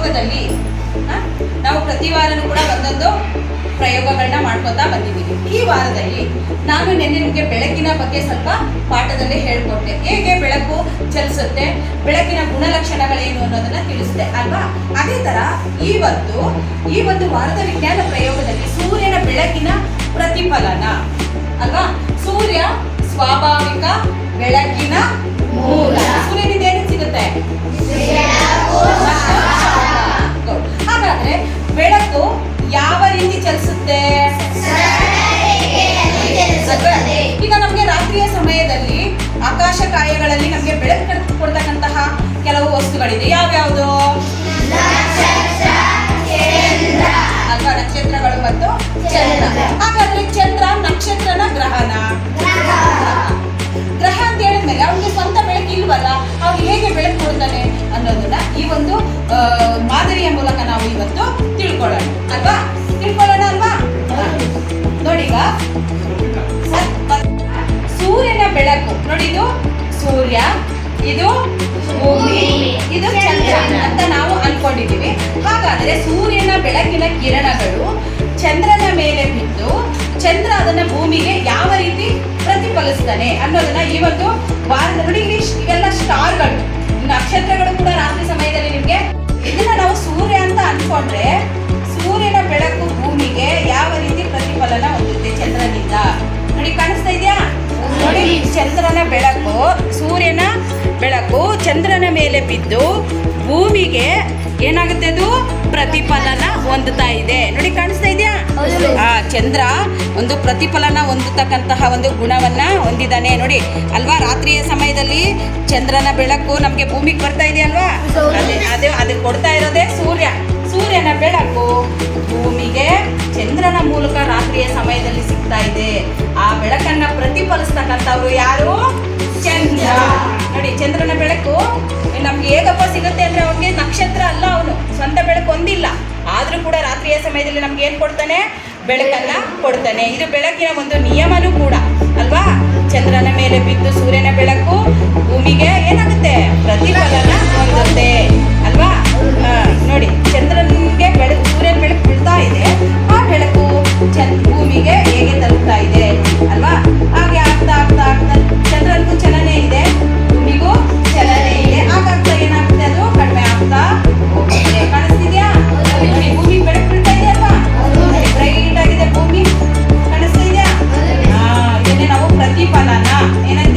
ಪ್ರಯೋಗದಲ್ಲಿ ನಾವು ಪ್ರತಿ ವಾರನೂ ಕೂಡ ಒಂದೊಂದು ಪ್ರಯೋಗಗಳನ್ನ ಮಾಡ್ಕೊತಾ ಬಂದಿದ್ದೀವಿ. ಈ ವಾರದಲ್ಲಿ ನಾನು ನಿನ್ನೆ ನಿಮಗೆ ಬೆಳಕಿನ ಬಗ್ಗೆ ಸ್ವಲ್ಪ ಪಾಠದಲ್ಲಿ ಹೇಳ್ಕೊಟ್ಟೆ. ಹೇಗೆ ಬೆಳಕು ಚಲಿಸುತ್ತೆ, ಬೆಳಕಿನ ಗುಣಲಕ್ಷಣಗಳೇನು ಅನ್ನೋದನ್ನ ತಿಳಿಸಿದೆ, ಅಲ್ವಾ? ಅದೇ ತರ ಇವತ್ತು ಈ ಒಂದು ವಾರದ ವಿಜ್ಞಾನ ಪ್ರಯೋಗದಲ್ಲಿ ಸೂರ್ಯನ ಬೆಳಕಿನ ಪ್ರತಿಫಲನ, ಅಲ್ವಾ? ಸೂರ್ಯ ಸ್ವಾಭಾವಿಕ ಬೆಳಕಿನ ಮೂಲ. ವಸ್ತುಗಳಿದೆ. ಯಾವ್ಯಾವುದು? ಅಲ್ವಾ ನಕ್ಷತ್ರಗಳು ಮತ್ತು ಚಂದ್ರ. ಹಾಗಾದ್ರೆ ಚಂದ್ರ ನಕ್ಷತ್ರನ ಗ್ರಹನ? ಗ್ರಹ ಅಂತ ಹೇಳಿದ್ಮೇಲೆ ಅವನಿಗೆ ಸ್ವಂತ ಬೆಳಕು ಇಲ್ವಲ್ಲ, ಅವ್ನು ಹೇಗೆ ಬೆಳಕು ಕೊಡ್ತಾನೆ ಅನ್ನೋದನ್ನ ಈ ಒಂದು ಮಾದರಿಯ ಮೂಲಕ ನಾವು ಇವತ್ತು ತಿಳ್ಕೊಳ್ಳೋಣ. ಅಲ್ವಾ? ತಿಳ್ಕೊಳ್ಳೋಣ ಅಲ್ವಾ? ನೋಡಿಗ ಸೂರ್ಯನ ಬೆಳಕು. ನೋಡಿದು ಸೂರ್ಯ ಇದು ಭೂಮಿ, ಇದು ಚಂದ್ರ ಅಂತ ನಾವು ಅನ್ಕೊಂಡಿದೀವಿ. ಹಾಗಾದ್ರೆ ಸೂರ್ಯನ ಬೆಳಕಿನ ಕಿರಣಗಳು ಚಂದ್ರನ ಮೇಲೆ ಬಿದ್ದು ಚಂದ್ರ ಅದನ್ನ ಭೂಮಿಗೆ ಯಾವ ರೀತಿ ಪ್ರತಿಫಲಿಸ್ತಾನೆ ಅನ್ನೋದನ್ನ ಈ ಒಂದು ನೋಡಿ ಇಲ್ಲಿ ಇವೆಲ್ಲ ಸ್ಟಾರ್ಗಳು. ನಕ್ಷತ್ರಗಳು ಕೂಡ ರಾತ್ರಿ ಸಮಯದಲ್ಲಿ ನಿಮ್ಗೆ ಇದನ್ನ ನಾವು ಸೂರ್ಯ ಅಂತ ಅನ್ಕೊಂಡ್ರೆ ಸೂರ್ಯನ ಬೆಳಕು ಭೂಮಿಗೆ ಯಾವ ರೀತಿ ಪ್ರತಿಫಲನ ಹೊಂದುತ್ತೆ ಚಂದ್ರನಿಂದ? ನೋಡಿ, ಕಾಣಿಸ್ತಾ ಇದೆಯಾ? ನೋಡಿ, ಚಂದ್ರನ ಬೆಳಕು ಸೂರ್ಯನ ಬೆಳಕು ಚಂದ್ರನ ಮೇಲೆ ಬಿದ್ದು ಭೂಮಿಗೆ ಏನಾಗುತ್ತೆ ಅದು? ಪ್ರತಿಫಲನ ಹೊಂದುತ್ತಾ ಇದೆ. ನೋಡಿ, ಕಾಣಿಸ್ತಾ ಇದೆಯಾ? ಆ, ಚಂದ್ರ ಒಂದು ಪ್ರತಿಫಲನ ಹೊಂದತಕ್ಕಂತಹ ಒಂದು ಗುಣವನ್ನ ಹೊಂದಿದ್ದಾನೆ ನೋಡಿ, ಅಲ್ವಾ? ರಾತ್ರಿಯ ಸಮಯದಲ್ಲಿ ಚಂದ್ರನ ಬೆಳಕು ನಮ್ಗೆ ಭೂಮಿಗೆ ಬರ್ತಾ ಇದೆಯಲ್ವಾ ಅದೇ ಅದೇ, ಅದು ಕೊಡ್ತಾ ಇರೋದೇ ಸೂರ್ಯ. ಸೂರ್ಯನ ಬೆಳಕು ಭೂಮಿಗೆ ಚಂದ್ರನ ಮೂಲಕ ರಾತ್ರಿಯ ಸಮಯದಲ್ಲಿ ಸಿಗ್ತಾ ಇದೆ. ಆ ಬೆಳಕನ್ನ ಪ್ರತಿಫಲಿಸ್ತಕ್ಕಂಥವ್ರು ಯಾರು? ಚಂದ್ರನ ಬೆಳಕು, ನಮ್ಗೆ ಹೇಗಪ್ಪ ಸಿಗುತ್ತೆ ಅಂದ್ರೆ ಅವನಿಗೆ ನಕ್ಷತ್ರ ಅಲ್ಲ ಅವನು, ಸ್ವಂತ ಬೆಳಕು ಹೊಂದಿಲ್ಲ ಆದ್ರೂ ಕೂಡ ರಾತ್ರಿಯ ಸಮಯದಲ್ಲಿ ನಮ್ಗೆ ಏನ್ ಕೊಡ್ತಾನೆ? ಬೆಳಕನ್ನ ಕೊಡ್ತಾನೆ. ಇದು ಬೆಳಕಿನ ಒಂದು ನಿಯಮನೂ ಕೂಡ, ಅಲ್ವಾ? ಚಂದ್ರನ ಮೇಲೆ ಬಿದ್ದು ಸೂರ್ಯನ ಬೆಳಕು ಭೂಮಿಗೆ ಏನಾಗುತ್ತೆ? and I